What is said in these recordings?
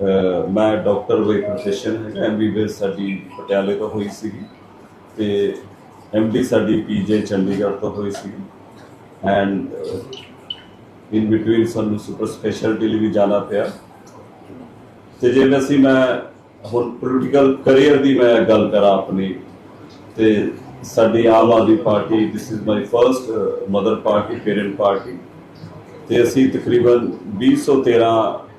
ਮੈਂ doctor by profession ਹੈ MBBS ਸਾਡੀ ਪਟਿਆਲੇ ਤੋਂ ਹੋਈ ਸੀਗੀ ਤੇ ਐਮਡੀ ਸਾਡੀ ਪੀਜੇ ਚੰਡੀਗੜ੍ਹ ਤੋਂ ਹੋਈ ਸੀ ਐਂਡ ਇਨ ਬਿਟਵੀਨ ਸਾਨੂੰ ਸੁਪਰ ਸਪੈਸ਼ਲਟੀ ਲਈ ਵੀ ਜਾਣਾ ਪਿਆ। ਤੇ ਜੇ ਅਸੀਂ ਮੈਂ ਹੁਣ ਪੋਲੀਟੀਕਲ ਕੈਰੀਅਰ ਦੀ ਮੈਂ ਗੱਲ ਕਰਾਂ ਆਪਣੀ, ਤੇ ਸਾਡੀ Aam Aadmi party this is my first mother party parent party ਤੇ ਅਸੀਂ ਤਕਰੀਬਨ 2013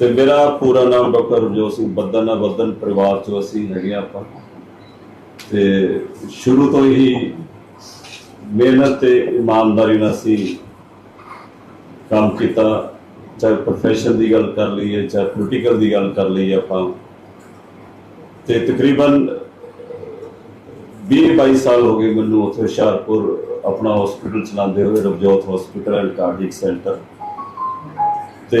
ਤੇ ਮੇਰਾ ਪੂਰਾ ਨਾਮ ਡਾਕਟਰ ਰਜੋਤ ਸਿੰਘ ਬੱਦਨ ਆ ਬੱਦਨ ਪਰਿਵਾਰ ਚੋਂ ਅਸੀਂ ਹੈਗੇ ਹਾਂ ਆਪਾਂ। ਤੇ ਸ਼ੁਰੂ ਤੋਂ ਹੀ ਮਿਹਨਤ ਤੇ ਇਮਾਨਦਾਰੀ ਨਾਲ ਅਸੀਂ ਕੰਮ ਕੀਤਾ, ਚਾਹੇ ਪ੍ਰੋਫੈਸ਼ਨ ਦੀ ਗੱਲ ਕਰ ਲਈਏ, ਚਾਹੇ ਪੋਲੀਟੀਕਲ ਦੀ ਗੱਲ ਕਰ ਲਈਏ ਆਪਾਂ। ਤੇ ਤਕਰੀਬਨ 20 22 ਸਾਲ ਹੋ ਗਏ ਮੈਨੂੰ ਉੱਥੇ ਹੁਸ਼ਿਆਰਪੁਰ ਆਪਣਾ ਹਸਪੀਟਲ ਚਲਾਉਂਦੇ ਹੋਏ Ravjot hospital and cardiac centre ਤੇ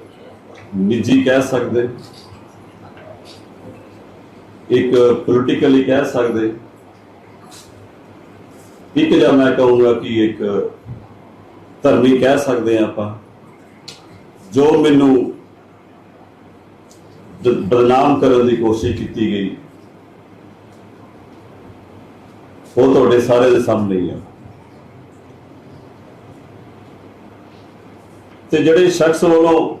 ਨਿੱਜੀ ਕਹਿ ਸਕਦੇ। ਇੱਕ ਪੋਲੀਟੀਕਲੀ ਕਹਿ ਸਕਦੇ। ਇੱਕ ਜਾਂ ਮੈਂ ਕਹੂੰਗਾ ਕਿ ਇੱਕ ਧਰਮੀ ਕਹਿ ਸਕਦੇ ਹਾਂ ਆਪਾਂ। ਜੋ ਮੈਨੂੰ ਬਦਨਾਮ ਕਰਨ ਦੀ ਕੋਸ਼ਿਸ਼ ਕੀਤੀ ਗਈ, ਉਹ ਤੁਹਾਡੇ ਸਾਰੇ ਦੇ ਸਾਹਮਣੇ ਹੀ ਆ। ਤੇ ਜਿਹੜੇ ਸ਼ਖਸ ਵੱਲੋਂ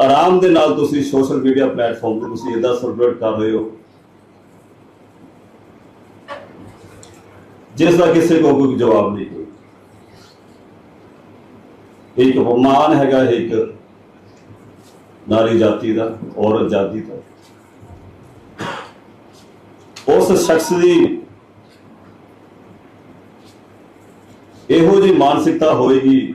ਆਰਾਮ ਦੇ ਨਾਲ ਤੁਸੀਂ ਸੋਸ਼ਲ ਮੀਡੀਆ ਪਲੇਟਫਾਰਮ ਤੇ ਤੁਸੀਂ ਇਦਾਂ ਸੈਲੀਬ੍ਰੇਟ ਕਰ ਰਹੇ ਹੋ। ਜਿਸ ਦਾ ਕਿਸੇ ਕੋ ਕੋਈ ਜਵਾਬ ਨਹੀਂ ਕੋਈ। ਇੱਕ ਅਪਮਾਨ ਹੈਗਾ ਇੱਕ ਨਾਰੀ ਜਾਤੀ ਦਾ, ਔਰਤ ਜਾਤੀ ਦਾ। ਉਸ ਸ਼ਖਸ ਦੀ ਇਹੋ ਜਿਹੀ ਮਾਨਸਿਕਤਾ ਹੋਏਗੀ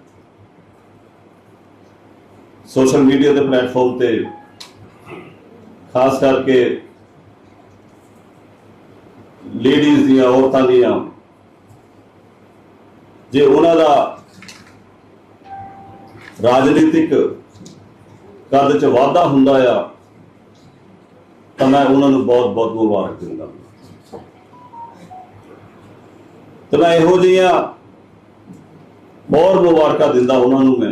ਸੋਸ਼ਲ ਮੀਡੀਆ ਦੇ ਪਲੇਟਫਾਰਮ ਤੇ ਖਾਸ ਕਰਕੇ ਲੇਡੀਜ਼ ਦੀਆਂ ਔਰਤਾਂ ਦੀਆਂ, ਜੇ ਉਹਨਾਂ ਦਾ ਰਾਜਨੀਤਿਕ ਕਦ ਚ ਵਾਧਾ ਹੁੰਦਾ ਆ, ਤਾਂ ਮੈਂ ਉਹਨਾਂ ਨੂੰ ਬਹੁਤ ਬਹੁਤ ਮੁਬਾਰਕ ਦਿੰਦਾ। ਤੇ ਮੈਂ ਇਹੋ ਜਿਹੀਆਂ ਬਹੁਤ ਮੁਬਾਰਕਾਂ ਦਿੰਦਾ ਉਹਨਾਂ ਨੂੰ ਮੈਂ।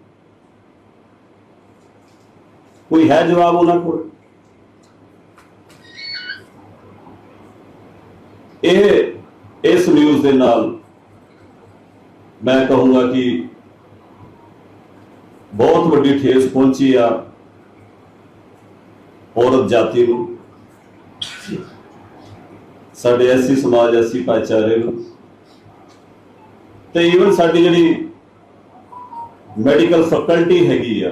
ਕੋਈ ਹੈ ਜਵਾਬ ਉਹਨਾਂ ਕੋਲ? ਇਹ, ਇਸ ਨਿਊਜ਼ ਦੇ ਨਾਲ ਮੈਂ ਕਹੂੰਗਾ ਕਿ ਬਹੁਤ ਵੱਡੀ ਠੇਸ ਪਹੁੰਚੀ ਆ ਔਰਤ ਜਾਤੀ ਨੂੰ, ਸਾਡੇ ਐਸੀ ਸਮਾਜ ਐਸੀ ਭਾਈਚਾਰੇ ਨੂੰ ਤੇ ਈਵਨ ਸਾਡੀ ਜਿਹੜੀ ਮੈਡੀਕਲ ਫੈਕਲਟੀ ਹੈਗੀ ਆ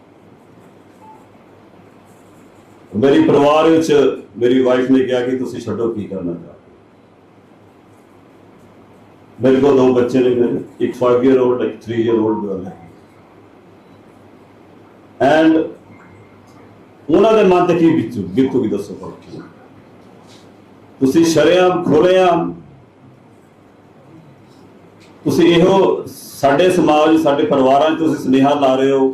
ਮੇਰੀ ਪਰਿਵਾਰ ਵਿੱਚ ਮੇਰੀ ਵਾਈਫ ਨੇ ਕਿਹਾ ਕਿ ਤੁਸੀਂ ਛੱਡੋ, ਕੀ ਕਰਨਾ ਚਾਹਦੇ ਮੇਰੇ ਕੋਲ ਦੋ ਬੱਚੇ ਨੇ ਮੇਰੇ, ਇੱਕ 5 ਇਅਰ 올ਡ ਇੱਕ 3 ਇਅਰ 올ਡ ਗਰਲ ਹੈ ਐਂਡ ਉਹਨਾਂ ਦੇ ਮਨ ਤੇ ਕੀ ਬੀਤੂ ਵੀ ਦੱਸੋ ਪਰ ਤੁਸੀਂ ਸ਼ਰੇਆਮ ਖੋਲੇਆਮ ਤੁਸੀਂ ਇਹੋ ਸਾਡੇ ਸਮਾਜ, ਸਾਡੇ ਪਰਿਵਾਰਾਂ 'ਚ ਤੁਸੀਂ ਸੁਨੇਹਾ ਲਾ ਰਹੇ ਹੋ।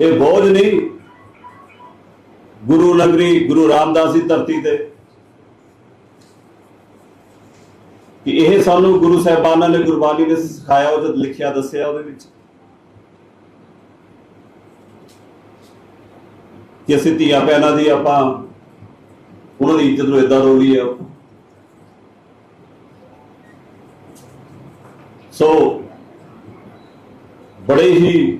ਇਹ ਬੋਝ ਨਹੀਂ। ਗੁਰੂ ਨਗਰੀ ਗੁਰੂ ਰਾਮਦਾਸ ਦੀ ਧਰਤੀ ਤੇ। ਕਿ ਇਹ ਸਾਨੂੰ ਗੁਰੂ ਸਾਹਿਬਾਨਾਂ ਨੇ ਗੁਰਬਾਣੀ ਨੇ ਸਿਖਾਇਆ, ਉਹ ਲਿਖਿਆ, ਦੱਸਿਆ ਉਹਦੇ ਵਿੱਚ। ਕਿ ਅਸੀਂ ਧੀਆਂ ਭੈਣਾਂ ਦੀ ਆਪਾਂ, ਉਹਨਾਂ ਦੀ ਇੱਜ਼ਤ ਨੂੰ ਇਦਾਂ ਰੋਲੀ ਆ ਸੋ ਬੜੇ ਹੀ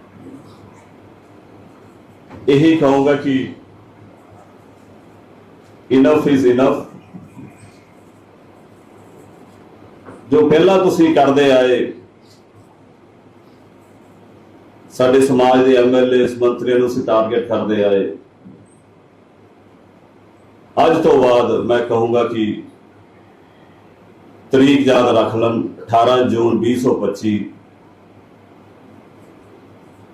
ਇਹੀ ਕਹੂੰਗਾ ਕਿ ਇਨਫ ਇਜ਼ ਇਨਫ ਜੋ ਪਹਿਲਾਂ ਤੁਸੀਂ ਕਰਦੇ ਆਏ, ਸਾਡੇ ਸਮਾਜ ਦੇ ਐਮਐਲਏ ਮੰਤਰੀਆਂ ਨੂੰ ਅਸੀਂ ਟਾਰਗੇਟ ਕਰਦੇ ਆਏ। ਅੱਜ ਤੋਂ ਬਾਅਦ ਮੈਂ ਕਹੂੰਗਾ ਕਿ ਤਰੀਕ ਯਾਦ ਰੱਖ ਲੈਣ 18 ਜੂਨ 2025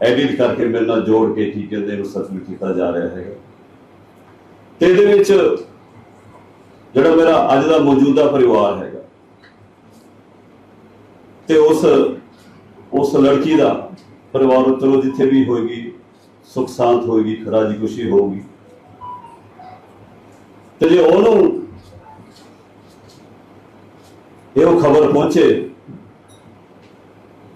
ਐਡਿਟ ਕਰਕੇ ਮੇਰੇ ਨਾਲ ਜੋੜ ਕੇ ਕੀ ਕਹਿੰਦੇ ਨੂੰ ਸਤਿ ਕੀਤਾ ਜਾ ਰਿਹਾ ਹੈਗਾ ਤੇ ਇਹਦੇ ਵਿੱਚ ਜਿਹੜਾ ਮੇਰਾ ਅੱਜ ਦਾ ਮੌਜੂਦਾ ਪਰਿਵਾਰ ਹੈਗਾ, ਤੇ ਉਸ ਉਸ ਲੜਕੀ ਦਾ ਪਰਿਵਾਰ ਚਲੋ ਜਿੱਥੇ ਵੀ ਹੋਏਗੀ, ਸੁਖ ਸ਼ਾਂਤ ਹੋਏਗੀ ਖਰਾਜੀ ਖੁਸ਼ੀ ਹੋਊਗੀ। ਤੇ ਜੇ ਉਹਨੂੰ ਇਹ ਖਬਰ ਪਹੁੰਚੇ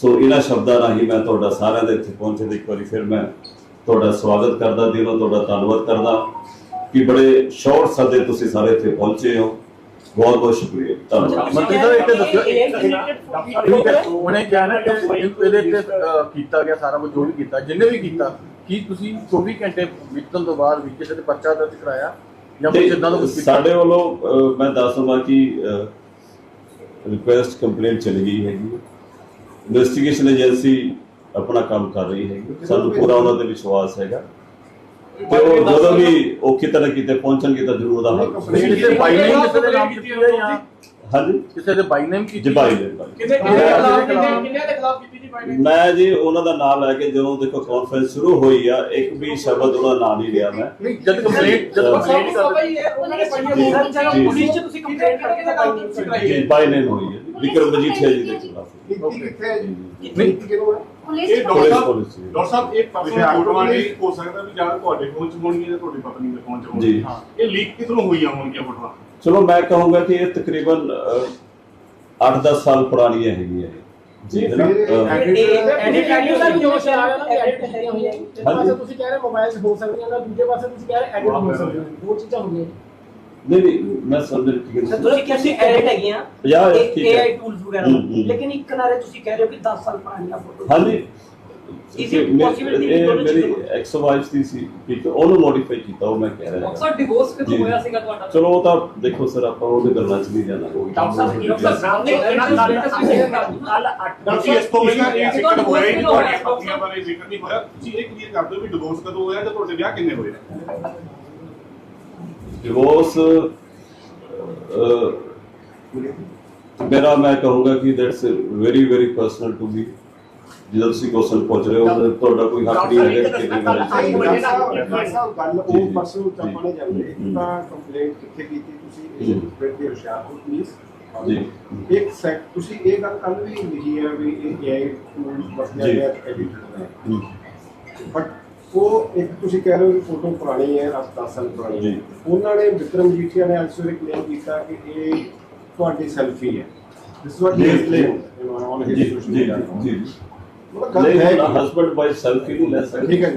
ਸੋ ਇਹਨਾਂ ਸ਼ਬਦਾਂ ਰਾਹੀਂ ਮੈਂ ਤੁਹਾਡਾ ਸਾਰਿਆਂ ਦੇ ਇੱਥੇ ਪਹੁੰਚੇ ਦੇ ਇੱਕ ਵਾਰੀ ਫਿਰ ਮੈਂ ਤੁਹਾਡਾ ਸਵਾਗਤ ਕਰਦਾ ਦਿਲੋਂ ਤੁਹਾਡਾ ਧੰਨਵਾਦ ਕਰਦਾ ਕਿ ਬੜੇ ਸ਼ਾਰਟ ਸੱਦੇ ਤੁਸੀਂ ਸਾਰੇ ਇੱਥੇ ਪਹੁੰਚੇ ਹੋ। ਬਹੁਤ ਬਹੁਤ ਸ਼ੁਕਰੀਆ। ਧੰਨਵਾਦ। ਮੰਤਰੀ ਸਾਹਿਬ ਇੱਕ ਦੱਸਿਓ ਠੀਕ ਹੈ ਉਹਨੇ ਕਿਹਾ ਨਾ ਕਿ ਇਹਦੇ ਤੇ ਕੀਤਾ ਗਿਆ ਸਾਰਾ ਕੁਝ ਜੋ ਵੀ ਕੀਤਾ ਜਿੰਨੇ ਵੀ ਕੀਤਾ ਕੀ ਤੁਸੀਂ 24 ਘੰਟੇ ਬੀਤਣ ਤੋਂ ਬਾਅਦ ਵੀ ਕਿਸੇ ਤੇ ਪਰਚਾ ਦਰਜ ਕਰਾਇਆ? ਜਾਂ ਕੁਝ ਇਦਾਂ ਦਾ ਕੁਝ ਸਾਡੇ ਵੱਲੋਂ ਮੈਂ ਦੱਸ ਦਵਾਂ ਕਿ ਰਿਕੁਐਸਟ ਕੰਪਲੇਂਟ ਚਲੀ ਗਈ ਹੈਗੀ ਇਨਵੈਸਟੀਗੇਸ਼ਨ ਏਜੰਸੀ ਆਪਣਾ ਕੰਮ ਕਰ ਰਹੀ ਹੈਗੀ ਸਾਨੂੰ ਪੂਰਾ ਉਹਨਾਂ ਤੇ ਵਿਸ਼ਵਾਸ ਹੈਗਾ ਤੇ ਉਹ ਜਦੋਂ ਵੀ ਉਹ ਕਿਤੇ ਨਾ ਕਿਤੇ ਪਹੁੰਚਣਗੇ ਤਾਂ ਜ਼ਰੂਰ ਉਹਦਾ ਹੱਲ ਕਿਸੇ ਦੇ ਨਾਮ ਕੀਤੀ ਹੈ ਜਾਂ ਹਾਂਜੀ। ਕਿਸੇ ਦੇ ਬਾਈ ਨੇਮ ਕੀਤੀ ਜਬਾਈ ਦੇ ਬਾਈ। ਕਿੰਨੇ ਕਿੰਨੇ ਦੇ ਖਿਲਾਫ ਕਿੰਨੇ ਕਿੰਨੇ ਦੇ ਖਿਲਾਫ ਕੀਤੀ ਜੀ ਬਾਈਡਨ ਮੈਂ ਜੀ ਉਹਨਾਂ ਦਾ ਨਾਮ ਲੈ ਕੇ ਜਦੋਂ ਦੇਖੋ ਕਾਨਫਰੰਸ ਸ਼ੁਰੂ ਹੋਈ ਆ ਇੱਕ ਵੀ ਸ਼ਬਦ ਉਹਦਾ ਨਾਮ ਨਹੀਂ ਲਿਆ ਮੈਂ। ਨਹੀਂ ਜਦ ਕੰਪਲੇਂਟ ਜਦ ਕੰਪਲੇਂਟ ਕਰਦੇ ਉਹਨਾਂ ਨੇ ਪਾਈਆਂ ਜੀ, ਜ਼ਿਆਦਾ ਜੀ। ਪੁਲਿਸ ਚ ਤੁਸੀਂ ਕੰਪਲੇਂਟ ਕਰਕੇ ਤਾਂ ਗੱਲ ਕੀਤੀ? ਕਰਾਈ ਜੀ ਹੈ ਬਾਈ ਨੇ ਹੋਈ ਹੈ। ਵਿਕਰਮ ਮਜੀਠੀਆ ਜੀ ਦੇ ਖਿਲਾਫ। ਕਿੱਥੇ? ਕਿੱਥੇ? ਹੈ ਜੀ ਨਹੀਂ। ਕਿਹਨੂੰ ਹੈ ਪੁਲਿਸ ਇਹ ਪੁਲਿਸ ਡਾਕਟਰ ਪੁਲਿਸ ਜੀ। ਡਾਕਟਰ ਸਾਹਿਬ ਇਹ ਵਿਸ਼ਾਲ ਫੋਟੋਆਂ ਪੁਲਿਸ। ਨਹੀਂ ਹੋ ਸਕਦਾ ਵੀ ਜਾਂ ਤੁਹਾਡੇ ਫੋਨ ਚ ਹੋਣਗੀਆਂ ਜਾਂ ਤੁਹਾਡੀ ਪਤਨੀ ਦੇ ਫੋਨ ਚ ਜੀ। ਹੋਣਗੀਆਂ। ਇਹ ਲੀਕ ਕਿਧਰੋਂ ਹੋਈਆਂ ਹੋਣਗੀਆਂ ਫੋਟੋਆਂ? ਚਲੋ ਮੈਂ ਕਹੂੰਗਾ ਕਿ ਇਹ ਤਕਰੀਬਨ 8-10 ਸਾਲ ਪੁਰਾਣੀਆਂ ਹੈਗੀਆਂ ਇਹ। ਜੀ ਹੈ ਨਾ? ਅਹ, ਐਡਿਟ ਐਡਿਟ ਦਾ ਜੋ ਹਾਂਜੀ। ਤੁਸੀਂ ਕਹਿ ਰਹੇ ਮੋਬਾਈਲ ਹੋ ਸਕਦੀਆਂ ਨਾ ਦੂਜੇ ਪਾਸੇ ਤੁਸੀਂ ਕਹਿ ਰਹੇ ਐਡਿਟ ਹੋ ਸਕਦੀਆਂ ਦੋ ਚੀਜ਼ਾਂ ਹੁੰਦੀਆਂ ਨਹੀਂ ਨਹੀਂ ਮੈਂ ਸਮਝ ਠੀਕ ਹੈ। ਤੁਸੀਂ ਕਹਿੰਦੇ ਐਡਿਟ ਹੈਗੀਆਂ? ਪੰਜਾਹ ਹਜ਼ਾਰ, ਠੀਕ ਹੈ। ਏਆਈ ਟੂਲਸ ਵਗੈਰਾ। ਲੇਕਿਨ ਇੱਕ ਨਾਰੇ ਤੁਸੀਂ ਕਹਿ ਰਹੇ ਹੋ ਕਿ 10 ਸਾਲ ਪੁਰਾਣੀਆਂ ਫੋਟੋ ਹਾਂਜੀ। ਮੇ- possibility ਕਿ ਇਹ ਮੇਰੀ ਐਕਸ ਵਾਈਫ ਦੀ ਸੀ ਠੀਕ ਹੈ, ਉਹਨੂੰ ਮੋਡੀਫਾਈ ਕੀਤਾ ਉਹ ਮੈਂ ਕਹਿ ਰਿਹਾ। ਅਕਸਰ ਡਿਵੋਰਸ ਕਦੋਂ। ਹੋਇਆ ਸੀਗਾ ਤੁਹਾਡਾ? ਚਲੋ ਉਹ ਤਾਂ ਦੇਖੋ ਸਰ ਆਪਾਂ ਉਹਦੇ ਗੱਲਾਂ 'ਚ ਨਹੀਂ ਜਾਣਾ ਡਾਕਟਰ ਸਾਹਿਬ ਡਾਕਟਰ ਸਾਹਿਬ ਨੇ ਇਹਨਾਂ ਨਾਲ ਕੱਲ ਤੁਸੀਂ ਇਸ ਤੋਂ ਪਹਿਲਾਂ ਇਹ ਜ਼ਿਕਰ ਹੋਇਆ ਹੀ ਨਹੀਂ ਕਦੋਂ ਪਤਨੀਆਂ ਬਾਰੇ ਜ਼ਿਕਰ ਨਹੀਂ ਹੋਇਆ? ਤੁਸੀਂ ਇਹ ਕਲੀਅਰ ਕਰ ਦਿਓ ਵੀ ਡਿਵੋਰਸ ਕਦੋਂ ਹੋਇਆ ਤੇ ਤੁਹਾਡੇ ਵਿਆਹ ਕਿੰਨੇ ਹੋਏ? ਡਿਵੋਰਸ ਮੇਰਾ ਮੈਂ ਕਹੂੰਗਾ ਕਿ that's very very personal to me ਜਦੋਂ ਤੁਸੀਂ ਕੁਐਸਚਨ ਪੁੱਛ ਰਹੇ ਹੋ ਤੁਹਾਡਾ ਕੋਈ ਹੱਕ ਨਹੀਂ ਹੈਗਾ ਕਿ ਕਿੰਨੇ ਜਾਣੋ। ਸਾਹਿਬ ਗੱਲ ਉਹ ਪਰਸੋਂ ਨੇ ਜਾਂਦੇ ਹੂੰ। ਤਾਂ ਕੰਪਲੇਂਟ ਕਿੱਥੇ ਕੀਤੀ ਤੁਸੀਂ ਜੀ। ਇਸ ਬੈਠੇ ਹੁਸ਼ਿਆਰਪੁਰ ਪੁਲਿਸ ਜੀ ਇੱਕ ਸੈਕ ਤੁਸੀਂ ਇਹ ਗੱਲ ਕੱਲ ਵੀ ਲਿਖੀ ਹੈ ਵੀ ਇਹ ਏਆਈ ਟੂਲਸ ਵਰਤਿਆ। ਗਿਆ ਐਡੀਟਰ ਹੈ ਹਮ, ਬਟ ਉਹ ਇੱਕ ਤੁਸੀਂ ਕਹਿ ਰਹੇ ਹੋ ਕਿ ਫੋਟੋ ਪੁਰਾਣੀ ਹੈ 10 ਸਾਲ ਪੁਰਾਣੀ ਹੈ। ਉਹਨਾਂ ਨੇ ਵਿਕਰਮ ਜੀਠੀਆ ਨੇ ਅੱਜ ਸਵੇਰੇ ਕਲੇਮ ਕੀਤਾ ਕਿ ਇਹ ਤੁਹਾਡੀ ਸੈਲਫੀ ਹੈ ਦਿਸ ਵਾਟ ਹੀ ਜੀ। ਕਲੇਮ ਔਨ ਜੀ ਹਿਸ ਜੀ ਸੋਸ਼ਲ ਮੀਡੀਆ ਨਹੀਂ ਹਸਬੰਡ ਵਾਈਫ ਸੈਲਫੀ ਨਹੀਂ ਲੈ ਸਕਦੇ ਠੀਕ ਹੈ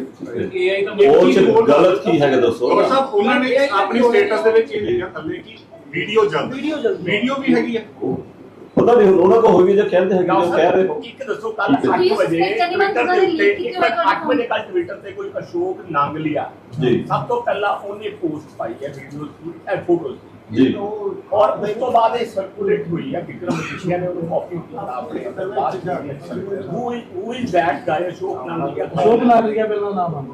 ਏਆਈ ਦਾ ਉਹ ਚ ਗਲਤ ਕੀ ਹੈਗਾ ਦੱਸੋ? ਡਾਕਟਰ ਸਾਹਿਬ ਉਹਨਾਂ ਨੇ ਆਪਣੀ ਸਟੇਟਸ ਦੇ ਵਿੱਚ ਇਹ ਲਿਖਿਆ ਥੱਲੇ ਕਿ ਵੀਡੀਓ ਜਲਦ ਵੀਡੀਓ ਜਲਦੀ ਵੀਡੀਓ ਵੀ ਹੈਗੀ ਹੈ ਪਤਾ ਨਹੀਂ ਉਹਨਾਂ ਕੋ ਹੋਈ ਵੀ ਜੇ ਕਹਿੰਦੇ ਹੈਗੇ ਜੋ ਕਹਿ ਰਹੇ ਇੱਕ ਦੱਸੋ ਕੱਲ ਠੀਕ ਹੈ। 8 ਵਜੇ ਟਵਿੱਟਰ ਦੇ ਉੱਤੇ ਇੱਕ your ਮਿੰਟ 8 account. ਵਜੇ ਕੱਲ ਟਵਿੱਟਰ ਤੇ ਕੋਈ ਅਸ਼ੋਕ ਨੰਗ ਲਿਆ। ਜੀ। ਸਭ ਤੋਂ ਪਹਿਲਾਂ ਉਹਨੇ ਪੋਸਟ ਪਾਈ ਹੈ ਵੀਡੀਓਜ਼ ਦੀ ਐ ਫੋਟੋਜ਼ ਦੀ। ਜੀ। ਔਰ ਉਸ ਤੋਂ ਬਾਅਦ ਇਹ ਸਰਕੂਲੇਟ ਹੋਈ ਹੈ ਵਿਕਰਮ ਮਜੀਠੀਆ ਨੇ ਉਹਨੂੰ ਕਾਪੀ ਕੀਤਾ ਆਪਣੇ who who is that guy Ashok ਨੰਗ ਲਿਆ ਸ਼ੋਕ ਨਾਲ ਲਿਆ ਪਹਿਲਾਂ ਨਾਮ ਆਉਂਦਾ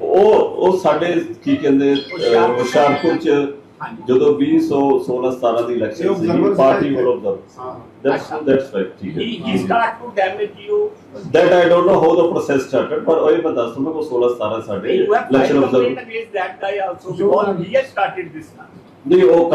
ਉਹ ਉਹ ਸਾਡੇ ਕੀ ਕਹਿੰਦੇ ਹੁਸ਼ਿਆਰਪੁਰ ਚ। ਜਦੋਂ 2016 17 ਦੀ ਇਲੈਕਸ਼ਨ ਸੀ ਪਾਰਟੀ ਹੈ। ਵਿਲ ਆਬਜ਼ਰਵ ਹਾਂ। ਦੈਟਸ। ਦੈਟਸ ਰਾਈਟ ਠੀਕ ਹੈ। He start to damage you that i don't know how the process started ਪਰ ਉਹ ਮੈਂ ਦੱਸ ਦੂੰਗਾ ਕਿ 16 17 ਸਾਡੇ election observe against that guy also because he has ndio